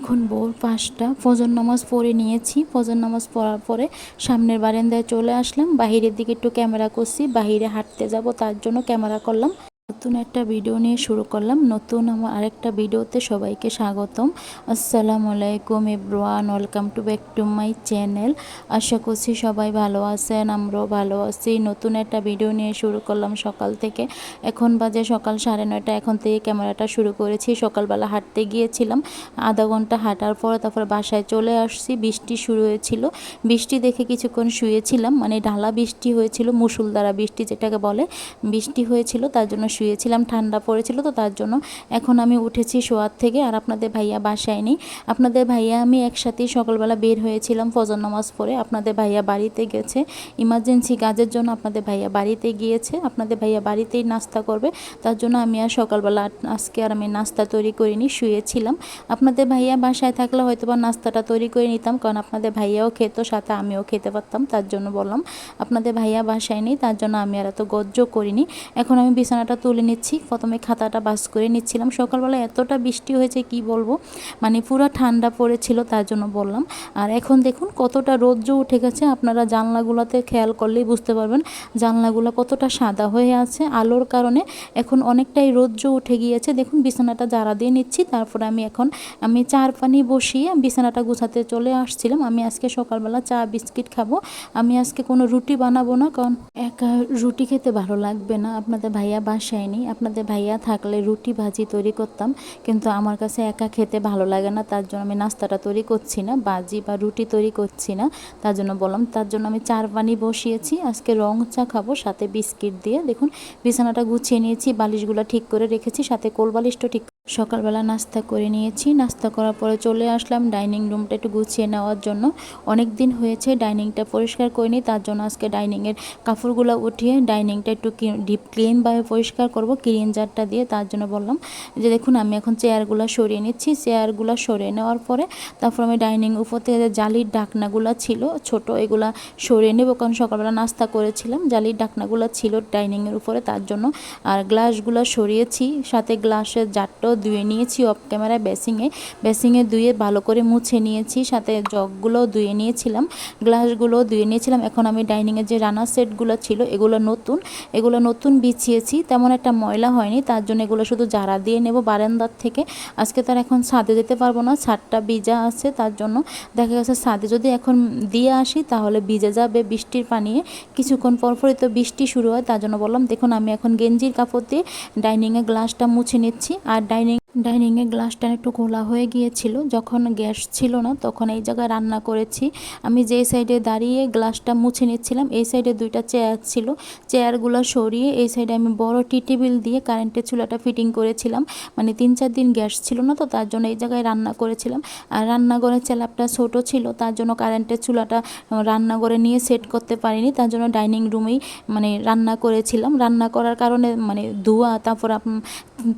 এখন ভোর পাঁচটা। ফজর নামাজ পড়ে নিয়েছি। ফজর নামাজ পড়ার পরে সামনের বারান্দায় চলে আসলাম। বাহিরের দিকে একটু ক্যামেরা করছি। বাহিরে হাঁটতে যাব, তার জন্য ক্যামেরা করলাম। নতুন একটা ভিডিও নিয়ে শুরু করলাম। নতুন আমার আরেকটা ভিডিওতে সবাইকে স্বাগতম। আসসালামু আলাইকুম everyone welcome to back to my channel আশা করছি সবাই ভালো আছেন, আমরাও ভালো আছি। নতুন একটা ভিডিও নিয়ে শুরু করলাম সকাল থেকে। এখন বাজে সকাল সাড়ে নয়টা। এখন থেকে ক্যামেরাটা শুরু করেছি। সকালবেলা হাঁটতে গিয়েছিলাম। আধা ঘণ্টা হাঁটার পর তারপর বাসায় চলে আসছি। বৃষ্টি শুরু হয়েছিল। বৃষ্টি দেখে কিছুক্ষণ শুয়েছিলাম। মানে ঢালা বৃষ্টি হয়েছিল, মুসুলধারা বৃষ্টি যেটাকে বলে। বৃষ্টি হয়েছিল, তার জন্য শুয়েছিলাম, ঠান্ডা পড়েছিল তো তার জন্য এখন আমি উঠেছি শোয়ার থেকে আর আপনাদের ভাইয়া বাসায় নেই। আপনাদের ভাইয়া আমি একসাথেই সকালবেলা বের হয়েছিলাম ফজর নামাজ পড়ে। আপনাদের ভাইয়া বাড়িতে গেছে। ইমার্জেন্সি কাজের জন্য আপনাদের ভাইয়া বাড়িতে গিয়েছে। আপনাদের ভাইয়া বাড়িতেই নাস্তা করবে। তার জন্য আমি আর সকালবেলা আজকে আর আমি নাস্তা তৈরি করিনি, শুয়েছিলাম। আপনাদের ভাইয়া বাসায় থাকলে হয়তো বা নাস্তাটা তৈরি করে নিতাম কারণ আপনাদের ভাইয়াও খেত, সাথে আমিও খেতে পারতাম তার জন্য বললাম। আপনাদের ভাইয়া বাসায় নেই, তার জন্য আমি আর এত গজ্জ করিনি। এখন আমি বিছানাটা তুলে নিচ্ছি। প্রথমে খাতাটা বাস করে নিচ্ছিলাম। সকালবেলা এতটা বৃষ্টি হয়েছে, কি বলব? মানে পুরো ঠান্ডা পড়েছিল, তার জন্য বললাম। আর এখন দেখুন, কতটা রৌদ্র উঠে গেছে। আপনারা জানলাগুলোতে খেয়াল করলেই বুঝতে পারবেন, জানলাগুলো কতটা সাদা হয়ে আছে। আলোর কারণে এখন অনেকটাই রৌদ্র উঠে গিয়েছে। দেখুন, বিছানাটা জারা দিয়ে নিচ্ছি। তারপরে আমি এখন, আমি চার পানি বসিয়ে বিছানাটা গুছাতে চলে আসছিলাম। আমি আজকে সকালবেলা চা, বিস্কিট খাব। আমি আজকে কোনো রুটি বানাবো না, কারণ একা রুটি খেতে ভালো লাগবে না। আপনাদের ভাইয়া বাসায় নেই আপনাদের ভাইয়া থাকলে রুটি ভাজি তৈরি করতাম, কিন্তু আমার কাছে একা খেতে ভালো লাগে না, তার জন্য আমি নাস্তাটা তৈরি করছি না, ভাজি বা রুটি তৈরি করছি না। তার জন্য বললাম, তার জন্য আমি চার পানি বসিয়েছি, আজকে রং চা খাব, সাথে বিস্কিট দিয়ে। দেখুন, বিছানাটা গুছিয়ে নিয়েছি, বালিশগুলো ঠিক করে রেখেছি, সাথে কোল বালিশটা ঠিক সকালবেলা নাস্তা করে নিয়েছি। নাস্তা করার পরে চলে আসলাম ডাইনিং রুমটা একটু গুছিয়ে নেওয়ার জন্য। অনেক দিন হয়েছে ডাইনিংটা পরিষ্কার করিনি, তার জন্য আজকে ডাইনিংয়ের কাপড়গুলো উঠিয়ে ডাইনিংটা একটু ডিপ ক্লিনভাবে পরিষ্কার করব, ক্লিন জারটা দিয়ে তার জন্য বললাম যে দেখুন আমি এখন চেয়ারগুলো সরিয়ে নিচ্ছি। চেয়ারগুলো সরিয়ে নেওয়ার পরে তারপর আমি ডাইনিং উপর থেকে জালির ডাকনাগুলো ছিল, ছোট এগুলা সরিয়ে নেব কারণ সকালবেলা নাস্তা করেছিলাম। জালির ডাকনাগুলো ছিল ডাইনিংয়ের উপরে, তার জন্য আর গ্লাসগুলো সরিয়েছি। সাথে গ্লাসের জারটাও ধুয়ে নিয়েছি অফ ক্যামেরায় বেসিংয়ে বেসিংয়ে ধুয়ে ভালো করে মুছে নিয়েছি, সাথে জগগুলোও ধুয়ে নিয়েছিলাম গ্লাসগুলো ধুয়ে নিয়েছিলাম। এখন আমি ডাইনিংয়ের যে রানার সেটগুলো ছিল, এগুলো নতুন এগুলো নতুন বিছিয়েছি। তেমন একটা ময়লা হয়নি, তার জন্য এগুলো শুধু জারা দিয়ে নেব বারান্দার থেকে। আজকে তার এখন ছাদে যেতে পারব না, ছাদটা ভিজা আছে, তার জন্য দেখা গেছে ছাদে যদি এখন দিয়ে আসি, তাহলে ভিজে যাবে বৃষ্টির পানিয়ে। কিছুক্ষণ পরপরই তো বৃষ্টি শুরু হয়, তার জন্য বললাম, দেখুন আমি এখন গেঞ্জির কাপড় দিয়ে ডাইনিংয়ে গ্লাসটা মুছে নিচ্ছি। আর ডাইনিং ডাইনিংয়ে গ্লাসটা একটু খোলা হয়ে গিয়েছিল, যখন গ্যাস ছিল না, তখন এই জায়গায় রান্না করেছি। আমি যেই সাইডে দাঁড়িয়ে গ্লাসটা মুছে নিচ্ছিলাম, এই সাইডে দুইটা চেয়ার ছিল। চেয়ারগুলো সরিয়ে এই সাইডে আমি বড় টি টেবিল দিয়ে কারেন্টের চুলাটা ফিটিং করেছিলাম। মানে তিন চার দিন গ্যাস ছিল না তো, তার জন্য এই জায়গায় রান্না করেছিলাম। আর রান্নাঘরের চেলাপটা ছোট ছিল, তার জন্য কারেন্টের চুলাটা রান্নাঘরে নিয়ে সেট করতে পারিনি, তার জন্য ডাইনিং রুমেই মানে রান্না করেছিলাম। রান্না করার কারণে মানে ধোয়া, তারপর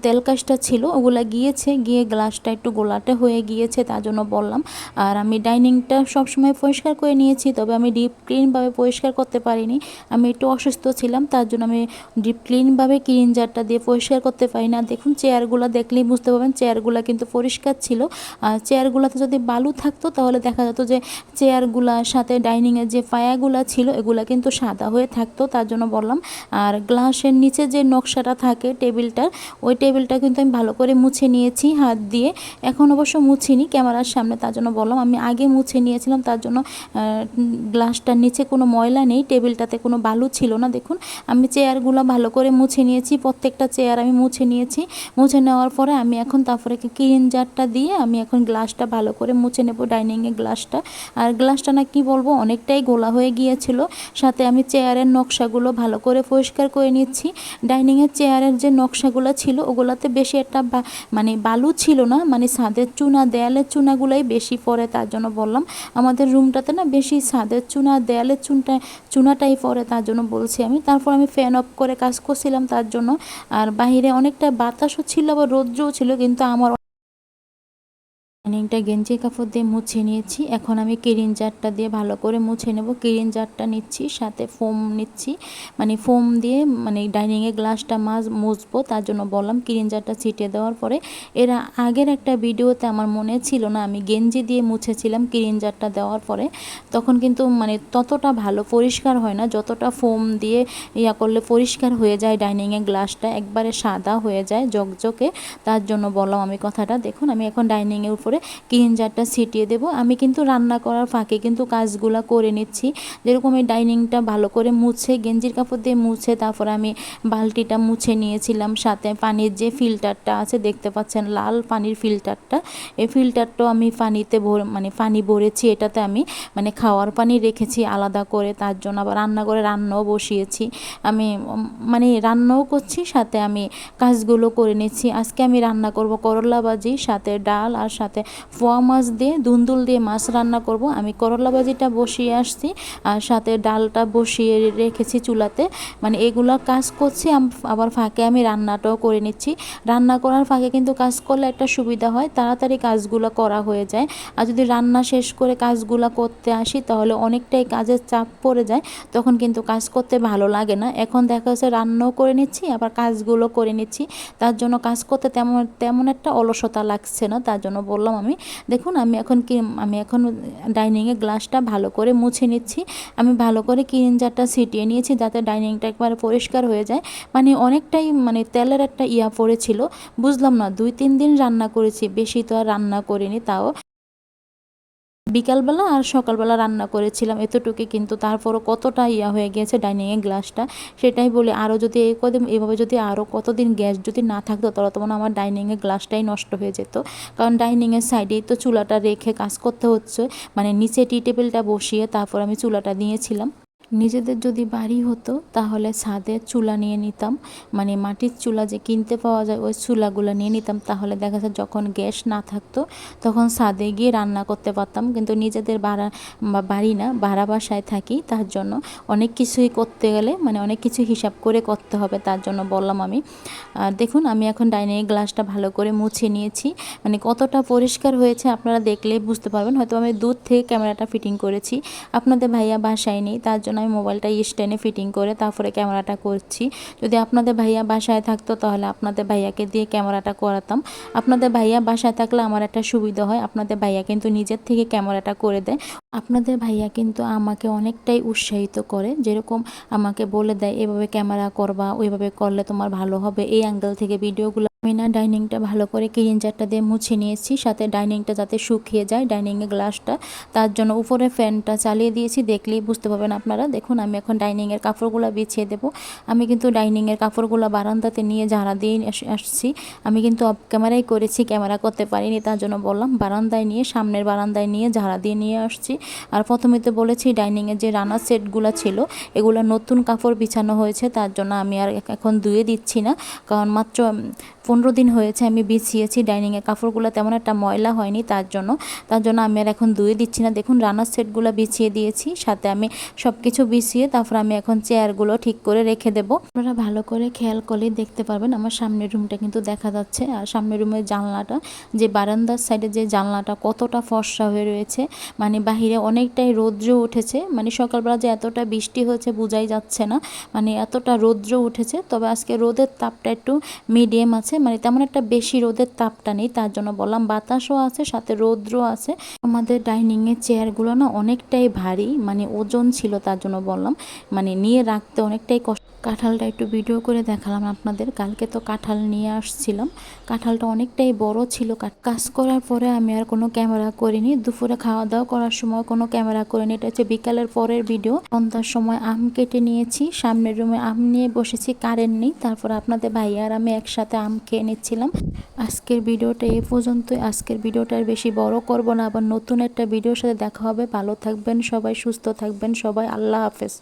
তেল কাজটা ছিল ওগুলা গিয়েছে, গিয়ে গ্লাসটা একটু গোলাটে হয়ে গিয়েছে, তার জন্য বললাম। আর আমি ডাইনিংটা সবসময় পরিষ্কার করে নিয়েছি, তবে আমি ডিপ ক্লিনভাবে পরিষ্কার করতে পারিনি। আমি একটু অসুস্থ ছিলাম, তার জন্য আমি ডিপ ক্লিনভাবে ক্লিনজারটা দিয়ে পরিষ্কার করতে পারি না দেখুন চেয়ারগুলো দেখলেই বুঝতে পারবেন চেয়ারগুলো কিন্তু পরিষ্কার ছিল। আর চেয়ারগুলোতে যদি বালু থাকতো, তাহলে দেখা যেত যে চেয়ারগুলার সাথে ডাইনিংয়ের যে পায়াগুলো ছিল, এগুলো কিন্তু সাদা হয়ে থাকতো, তার জন্য বললাম। আর গ্লাসের নিচে যে নকশাটা থাকে টেবিলটার, ওই টেবিলটা কিন্তু আমি ভালো করে মুছে নিয়েছি হাত দিয়ে। এখন অবশ্য মুছিনি, ক্যামেরার সামনে তার জন্য বললাম। আমি আগে মুছে নিয়েছিলাম, তার জন্য গ্লাসটার নিচে কোনো ময়লা নেই, টেবিলটাতে কোনো বালু ছিল না, দেখুন। আমি চেয়ারগুলো ভালো করে মুছে নিয়েছি, প্রত্যেকটা চেয়ার আমি মুছে নিয়েছি। মুছে নেওয়ার পরে আমি এখন তারপরে ক্লিন জারটা দিয়ে আমি এখন গ্লাসটা ভালো করে মুছে নেব, ডাইনিংয়ে গ্লাসটা। আর গ্লাসটা না কি বলব, অনেকটাই গোলা হয়ে গিয়েছিল। সাথে আমি চেয়ারের নকশাগুলো ভালো করে পরিষ্কার করে নিচ্ছি। ডাইনিংয়ের চেয়ারের যে নকশাগুলো ছিল, ওগুলোতে বেশি একটা মানে বালু ছিল না মানে ছাদের চুনা, দেয়ালের চুনাগুলোই বেশি পড়ে তার জন্য বললাম। আমাদের রুমটাতে না বেশি ছাদের চুনা, দেয়ালের চুনটা, চুনাটাই পড়ে তার জন্য বলছি আমি। তারপর আমি ফ্যান অফ করে কাজ করছিলাম তার জন্য। আর বাহিরে অনেকটা বাতাসও ছিল আবার রৌদ্রও ছিল, কিন্তু আমার ডাইনিংটা গেঞ্জি কাপড় দিয়ে মুছে নিয়েছি। এখন আমি কিরিন জারটা দিয়ে ভালো করে মুছে নেব। কিরিন জারটা নিচ্ছি, সাথে ফোম নিচ্ছি। মানে ফোম দিয়ে মানে ডাইনিংয়ে গ্লাসটা মাছ মুছবো, তার জন্য বললাম কিরিন জারটা ছিটিয়ে দেওয়ার পরে। এরা আগের একটা ভিডিওতে আমার মনে ছিল না, আমি গেঞ্জি দিয়ে মুছেছিলাম কিরিন জারটা দেওয়ার পরে। তখন কিন্তু মানে ততটা ভালো পরিষ্কার হয় না, যতটা ফোম দিয়ে ইয়া করলে পরিষ্কার হয়ে যায় ডাইনিংয়ে গ্লাসটা একবারে সাদা হয়ে যায় জকজকে তার জন্য বললাম আমি কথাটা, দেখুন, আমি এখন ডাইনিংয়ের উপরে কিরিন জারটা ছিটিয়ে দেবো। আমি কিন্তু রান্না করার ফাঁকে কিন্তু কাজগুলো করে নিচ্ছি। যেরকম এই ডাইনিংটা ভালো করে মুছে, গেঞ্জির কাপড় দিয়ে মুছে, তারপর আমি বালতিটা মুছে নিয়েছিলাম। সাথে পানির যে ফিল্টারটা আছে, দেখতে পাচ্ছেন লাল পানির ফিল্টারটা। এই ফিল্টারটাও আমি পানিতে ভর মানে পানি ভরেছি, এটাতে আমি মানে খাওয়ার পানি রেখেছি আলাদা করে। তার জন্য আবার রান্না করে রান্নাও বসিয়েছি। আমি মানে রান্নাও করছি, সাথে আমি কাজগুলো করে নিচ্ছি। আজকে আমি রান্না করব করলা ভাজি সাথে ডাল আর সাথে ফোয়া মাছ দিয়ে দুন্দুল দিয়ে মাছ রান্না করব। আমি করলা ভাজিটা বসিয়ে আসছি আর সাথে ডালটা বসিয়ে রেখেছি চুলাতে। মানে এগুলো কাজ করছি আবার ফাঁকে আমি রান্নাটাও করে নিচ্ছি। রান্না করার ফাঁকে কিন্তু কাজ করলে একটা সুবিধা হয়, তাড়াতাড়ি কাজগুলো করা হয়ে যায়। আর যদি রান্না শেষ করে কাজগুলো করতে আসি, তাহলে অনেকটাই কাজের চাপ পড়ে যায়, তখন কিন্তু কাজ করতে ভালো লাগে না। এখন দেখা যাচ্ছে রান্নাও করে নিচ্ছি, আবার কাজগুলো করে নিচ্ছি। তার জন্য কাজ করতে তেমন তেমন একটা অলসতা লাগছে না, তার জন্য বললাম আমি। দেখুন, আমি এখন কি, আমি এখন ডাইনিংয়ের গ্লাসটা ভালো করে মুছে নিচ্ছি। আমি ভালো করে কিরিন জারটা ছিটিয়ে নিয়েছি যাতে ডাইনিংটা একবারে পরিষ্কার হয়ে যায়। মানে অনেকটাই মানে তেলের একটা ইয়া পড়েছিল। বুঝলাম না, দুই তিন দিন রান্না করেছি, বেশি তো আর রান্না করিনি তাও। বিকালবেলা আর সকালবেলা রান্না করেছিলাম। এতটুকু কিন্তু তারপরও কতটা ইয়া হয়ে গেছে ডাইনিংয়ের গ্লাসটা, সেটাই বলি আরও যদি এই কদিন, এভাবে যদি আরও কতদিন গ্যাস যদি না থাকতো, তাহলে তখন আমার ডাইনিংয়ের গ্লাসটাই নষ্ট হয়ে যেত। কারণ ডাইনিংয়ের সাইডেই তো চুলাটা রেখে কাজ করতে হচ্ছে। মানে নিচে টি টেবিলটা বসিয়ে তারপর আমি চুলাটা দিয়েছিলাম। নিজেদের যদি বাড়ি হতো, তাহলে ছাদে চুলা নিয়ে নিতাম। মানে মাটির চুলা যে কিনতে পাওয়া যায়, ওই চুলাগুলো নিয়ে নিতাম। তাহলে দেখা যায় যখন গ্যাস না থাকতো, তখন ছাদে গিয়ে রান্না করতে পারতাম। কিন্তু নিজেদের ভাড়া বা বাড়ি না, ভাড়া বাসায় থাকি, তার জন্য অনেক কিছুই করতে গেলে মানে অনেক কিছু হিসাব করে করতে হবে, তার জন্য বললাম আমি। দেখুন, আমি এখন ডাইনিং গ্লাসটা ভালো করে মুছে নিয়েছি। মানে কতটা পরিষ্কার হয়েছে আপনারা দেখলেই বুঝতে পারবেন। হয়তো আমি দূর থেকে ক্যামেরাটা ফিটিং করেছি। আপনাদের ভাইয়া বাসায় নেই, তার জন্য আমি মোবাইলটা স্ট্যান্ডে ফিটিং করে তারপরে ক্যামেরাটা করছি। যদি আপনাদের ভাইয়া বাসায় থাকতো তাহলে আপনাদের ভাইয়াকে দিয়ে ক্যামেরাটা করাতাম। আপনাদের ভাইয়া বাসায় থাকলে আমার একটা সুবিধা হয়, আপনাদের ভাইয়া কিন্তু নিজের থেকে ক্যামেরাটা করে দেয়। আপনাদের ভাইয়া কিন্তু আমাকে অনেকটাই উৎসাহিত করে, যেরকম আমাকে বলে দেয়, এভাবে ক্যামেরা করবা, ওইভাবে করলে তোমার ভালো হবে। এই অ্যাঙ্গেল থেকে ভিডিওগুলো আমি না ডাইনিংটা ভালো করে ক্লিন জারটা দিয়ে মুছে নিয়েছি, সাথে ডাইনিংটা যাতে শুকিয়ে যায়, ডাইনিংয়ের গ্লাসটা, তার জন্য উপরে ফ্যানটা চালিয়ে দিয়েছি, দেখলেই বুঝতে পারবেন আপনারা। দেখুন, আমি এখন ডাইনিংয়ের কাপড়গুলো বিছিয়ে দেবো। আমি কিন্তু ডাইনিংয়ের কাপড়গুলো বারান্দাতে নিয়ে ঝাড়া দিয়ে আস- আসছি। আমি কিন্তু অফ ক্যামেরাই করেছি, ক্যামেরা করতে পারিনি, তার জন্য বললাম, বারান্দায় নিয়ে, সামনের বারান্দায় নিয়ে ঝাড়া দিয়ে নিয়ে আসছি। আর প্রথমে তো বলেছি, ডাইনিংয়ের যে রানার সেটগুলো ছিল, এগুলো নতুন কাপড় বিছানো হয়েছে, তার জন্য আমি আর এখন ধুয়ে দিচ্ছি না। কারণ মাত্র পনেরো দিন হয়েছে আমি বিছিয়েছি ডাইনিংয়ে। কাপড়গুলো তেমন একটা ময়লা হয়নি তার জন্য। তার জন্য আমি আর এখন ধুয়ে দিচ্ছি না। দেখুন, রানার সেটগুলো বিছিয়ে দিয়েছি, সাথে আমি সব কিছু বিছিয়ে তারপর আমি এখন চেয়ারগুলো ঠিক করে রেখে দেবো। আপনারা ভালো করে খেয়াল করলেই দেখতে পারবেন আমার সামনের রুমটা কিন্তু দেখা যাচ্ছে। আর সামনের রুমের জানলাটা, যে বারান্দার সাইডে যে জানলাটা কতটা ফর্সা হয়ে রয়েছে মানে বাহিরে অনেকটাই রৌদ্র উঠেছে। মানে সকালবেলা যে এতটা বৃষ্টি হয়েছে বোঝাই যাচ্ছে না। মানে এতটা রৌদ্র উঠেছে। তবে আজকে রোদের তাপটা একটু মিডিয়াম আছে। মানে তেমন একটা বেশি রোদের তাপটা নেই, তার জন্য বললাম বাতাসও আছে, সাথে রৌদ্র আছে। আমাদের ডাইনিংয়ের চেয়ারগুলো না অনেকটাই ভারী মানে ওজন ছিল তার জন্য বললাম মানে নিয়ে রাখতে অনেকটাই কষ্ট কাঁঠালটা একটু ভিডিও করে দেখালাম আপনাদের। কালকে তো কাঁঠাল নিয়ে আসছিলাম। কাঁঠালটা অনেকটাই বড় ছিল। কাজ করার পরে আমি আর কোনো ক্যামেরা করিনি। দুপুরে খাওয়া দাওয়া করার সময় কোনো ক্যামেরা করিনি। এটা হচ্ছে বিকালের পরের ভিডিও। সন্ধ্যার সময় আম কেটে নিয়েছি। সামনের রুমে আম নিয়ে বসেছি। কারেন্ট নেই। তারপর আপনাদের ভাই আর আমি একসাথে আম খেয়ে নিচ্ছিলাম। আজকের ভিডিওটা এ পর্যন্তই। আজকের ভিডিওটা বেশি বড় করব না। আবার নতুন একটা ভিডিওর সাথে দেখা হবে। ভালো থাকবেন সবাই, সুস্থ থাকবেন সবাই। আল্লাহ হাফেজ।